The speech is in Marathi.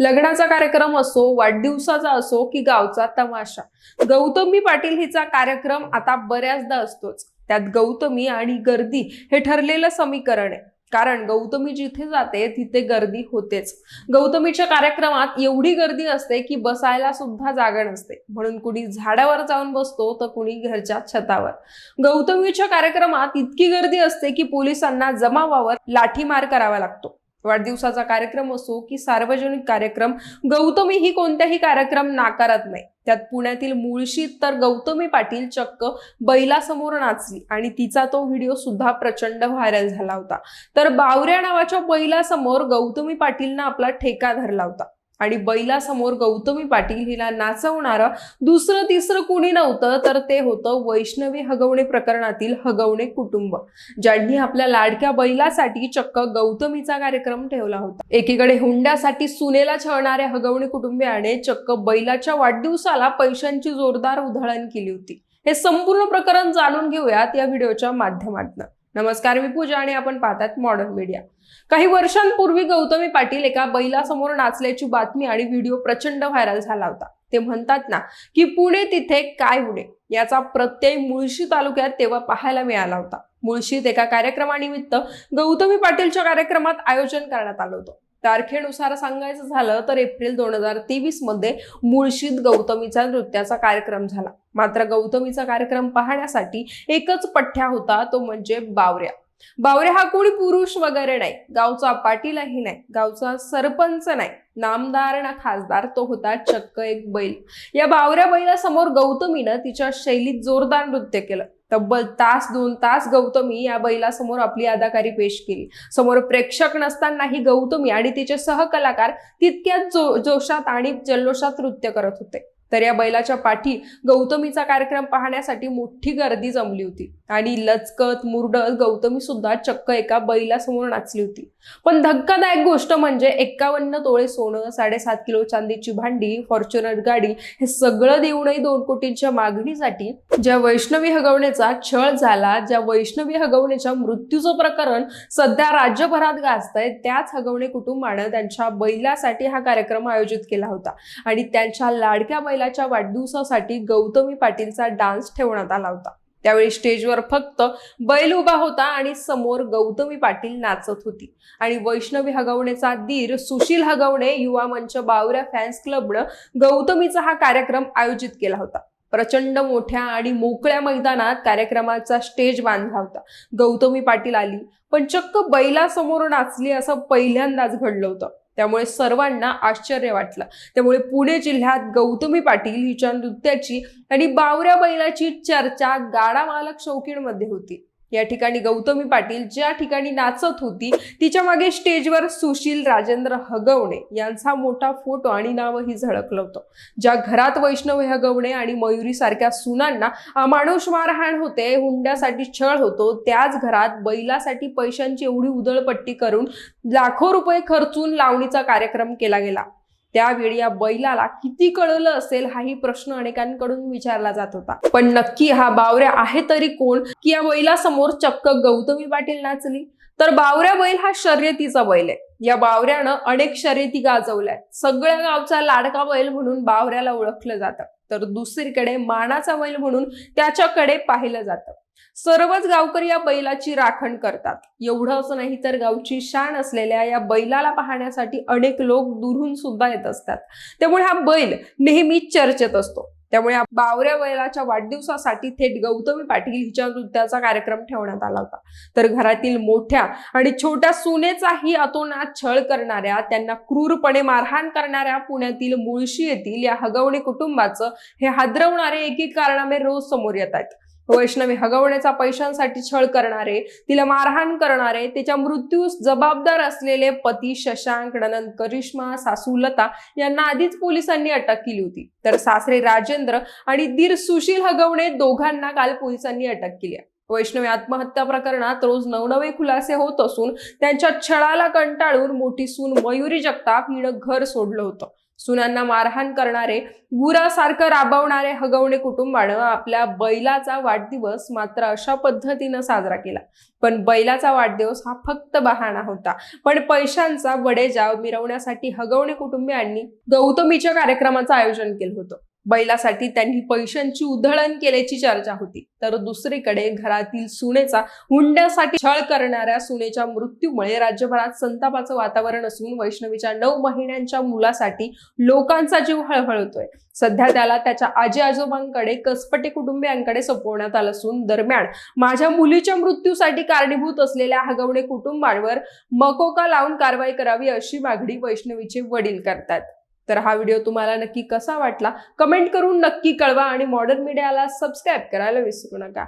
लग्नाचा कार्यक्रम असो वाढदिवसाचा असो की गावचा तमाशा. गौतमी पाटील हिचा कार्यक्रम आता बऱ्याचदा असतोच. त्यात गौतमी आणि गर्दी हे ठरलेलं समीकरण आहे. कारण गौतमी जिथे जाते तिथे गर्दी होतेच. गौतमीच्या कार्यक्रमात एवढी गर्दी असते की बसायला सुद्धा जागा नसते. म्हणून कुणी झाडावर जाऊन बसतो तर कुणी घरच्या छतावर. गौतमीच्या कार्यक्रमात इतकी गर्दी असते की पोलिसांना जमावावर लाठीमार करावा लागतो. वाढदिवसाचा कार्यक्रम असो की सार्वजनिक कार्यक्रम गौतमी ही कोणत्याही कार्यक्रम नाकारत नाही. त्यात पुण्यातील मुळशी तर गौतमी पाटील चक्क बैलासमोर नाचली आणि तिचा तो व्हिडिओ सुद्धा प्रचंड व्हायरल झाला होता. तर बावऱ्या नावाच्या बैलासमोर गौतमी पाटीलनं आपला ठेका धरला होता. आणि बैलासमोर गौतमी पाटील हिला नाचवणारं दुसरं तिसरं कुणी नव्हतं तर ते होतं वैष्णवी हगवणे प्रकरणातील हगवणे कुटुंब ज्यांनी आपल्या लाडक्या बैलासाठी चक्क गौतमीचा कार्यक्रम ठेवला होता. एकीकडे हुंड्यासाठी सुनेला छळणाऱ्या हगवणे कुटुंबियाने चक्क बैलाच्या वाढदिवसाला पैशांची जोरदार उधळण केली होती. हे संपूर्ण प्रकरण जाणून घेऊयात या व्हिडिओच्या माध्यमातून. नमस्कार मी पूजा आणि आपण पाहतात मॉडर्न मीडिया काही वर्षांपूर्वी गौतमी पाटील एका बैलासमोर नाचल्याची बातमी आणि व्हिडिओ प्रचंड व्हायरल झाला होता. ते म्हणतात ना की पुणे तिथे काय उडे याचा प्रत्यय मुळशी तालुक्यात तेव्हा पाहायला मिळाला होता. मुळशीत एका कार्यक्रमानिमित्त गौतमी पाटीलच्या कार्यक्रमात आयोजन करण्यात आलं होतं. तारखेनुसार सांगायचं झालं तर एप्रिल दोन हजार तेवीसमध्ये मुळशीत गौतमीचा नृत्याचा कार्यक्रम झाला. मात्र गौतमीचा कार्यक्रम पाहण्यासाठी एकच पठ्ठ्या होता तो म्हणजे बावऱ्या. बावरे हा कोणी पुरुष वगैरे नाही. गावचा पाटीलही नाही. गावचा सरपंच नाही. नामदार ना खासदार तो होता चक्क एक बैल. या बावऱ्या बैलासमोर गौतमीनं तिच्या शैलीत जोरदार नृत्य केलं. तब्बल तास दोन तास गौतमी या बैलासमोर आपली अदाकारी पेश केली. समोर प्रेक्षक नसतानाही गौतमी आणि तिचे सहकलाकार तितक्याच जो जोशात आणि जल्लोषात नृत्य करत होते. तर या बैलाच्या पाठी गौतमीचा कार्यक्रम पाहण्यासाठी मोठी गर्दी जमली होती. आणि लचकत मुरडत गौतमी सुद्धा चक्क एका बैलासमोर नाचली होती. पण धक्कादायक गोष्ट म्हणजे एक्कावन्न तोळे सोनं साडेसात किलो चांदीची भांडी फॉर्च्युनर गाडी हे सगळं देऊनही दोन कोटींच्या मागणीसाठी ज्या वैष्णवी हगवण्याचा छळ झाला ज्या वैष्णवी हगवण्याच्या मृत्यूचं प्रकरण सध्या राज्यभरात गाजतंय त्याच हगवणे कुटुंबानं त्यांच्या बैलासाठी हा कार्यक्रम आयोजित केला होता. आणि त्यांच्या लाडक्या बैलाच्या वाढदिवसासाठी गौतमी पाटीलचा डान्स ठेवण्यात आला होता. त्यावेळी स्टेजवर फक्त बैल उभा होता आणि समोर गौतमी पाटील नाचत होती. आणि वैष्णवी हगवणेचा दीर सुशील हगवणे युवा मंच बावऱ्या फॅन्स क्लबनं गौतमीचा हा कार्यक्रम आयोजित केला होता. प्रचंड मोठ्या आणि मोकळ्या मैदानात कार्यक्रमाचा स्टेज बांधला होता. गौतमी पाटील आली पण चक्क बैलासमोर नाचली असं पहिल्यांदाच घडलं होतं. त्यामुळे सर्वांना आश्चर्य वाटलं. त्यामुळे पुणे जिल्ह्यात गौतमी पाटील हिच्या नृत्याची आणि बावऱ्या बैलाची चर्चा गाडा मालक शौकीणमध्ये होती. या ठिकाणी गौतमी पाटील ज्या ठिकाणी नाचत होती तिच्यामागे स्टेजवर सुशील राजेंद्र हगवणे यांचा मोठा फोटो आणि नावही झळकलं होतं. ज्या घरात वैष्णव हगवणे आणि मयुरी सारख्या सुनांना अमानुष मारहाण होते हुंड्यासाठी छळ होतो त्याच घरात बैलासाठी पैशांची एवढी उधळपट्टी करून लाखो रुपये खर्चून लावणीचा कार्यक्रम केला गेला. त्यावेळी या बैलाला किती कळलं असेल हाही प्रश्न अनेकांकडून विचारला जात होता. पण नक्की हा बावऱ्या आहे तरी कोण? की या बैलासमोर चक्क गौतमी पाटील नाचली? तर बावऱ्या बैल हा शर्यतीचा बैल आहे. या बावऱ्यानं अनेक शर्यती गाजवल्या सगळ्या गावचा लाडका बैल म्हणून बावऱ्याला ओळखलं जातं. तर दुसरीकडे मानाचा बैल म्हणून त्याच्याकडे पाहिलं जातं. सर्वच गावकरी या बैलाची राखण करतात. एवढंच नाही तर गावची शान असलेल्या या बैलाला पाहण्यासाठी अनेक लोक दुरून सुद्धा येत असतात. त्यामुळे हा बैल नेहमी चर्चेत असतो. त्यामुळे बावऱ्या बैलाच्या वाढदिवसासाठी थेट गौतमी पाटील हिच्या नृत्याचा कार्यक्रम ठेवण्यात आला होता. तर घरातील मोठ्या आणि छोट्या सुनेचाही अतोनात छळ करणाऱ्या त्यांना क्रूरपणे मारहाण करणाऱ्या पुण्यातील मुळशी येथील या हगवणे कुटुंबाचं हे हादरवणारे एक एक कारणामे रोज समोर येत आहेत. वैष्णवी हगवण्याचा पैशांसाठी छळ करणारे तिला मारहाण करणारे तिच्या मृत्यूस जबाबदार असलेले पती शशांक ननंद करिश्मा सासू लता यांना आधीच पोलिसांनी अटक केली होती. तर सासरे राजेंद्र आणि दीर सुशील हगवणे दोघांना काल पोलिसांनी अटक केली आहे. वैष्णवी आत्महत्या प्रकरणात रोज नवनवे खुलासे होत असून त्यांच्या छळाला कंटाळून मोठी सून मयुरी जगताप हिनं घर सोडलं होतं. सुनांना मारहाण करणारे गुरासारखं राबवणारे हगवणे कुटुंबानं आपल्या बैलाचा वाढदिवस मात्र अशा पद्धतीनं साजरा केला. पण बैलाचा वाढदिवस हा फक्त बहाणा होता. पण पैशांचा वडेजाव मिरवण्यासाठी हगवणे कुटुंबियांनी गौतमीच्या कार्यक्रमाचं आयोजन केलं होतं. बैलासाठी त्यांनी पैशांची उधळण केल्याची चर्चा होती. तर दुसरीकडे घरातील सुनेचा हुंड्यासाठी छळ करणाऱ्या सुनेच्या मृत्यूमुळे राज्यभरात संतापाचं वातावरण असून वैष्णवीच्या नऊ महिन्यांच्या मुलासाठी लोकांचा जीव हळहळतोय. सध्या त्याला त्याच्या आजी आजोबांकडे कसपटे कुटुंबियांकडे सोपवण्यात आलं असून दरम्यान माझ्या मुलीच्या मृत्यूसाठी कारणीभूत असलेल्या हगवणे कुटुंबांवर मकोका लावून कारवाई करावी अशी मागणी वैष्णवीचे वडील करतात. तर हा व्हिडिओ तुम्हाला नक्की कसा वाटला? कमेंट करून नक्की कळवा आणि मॉडर्न मीडियाला सबस्क्राईब करायला विसरू नका.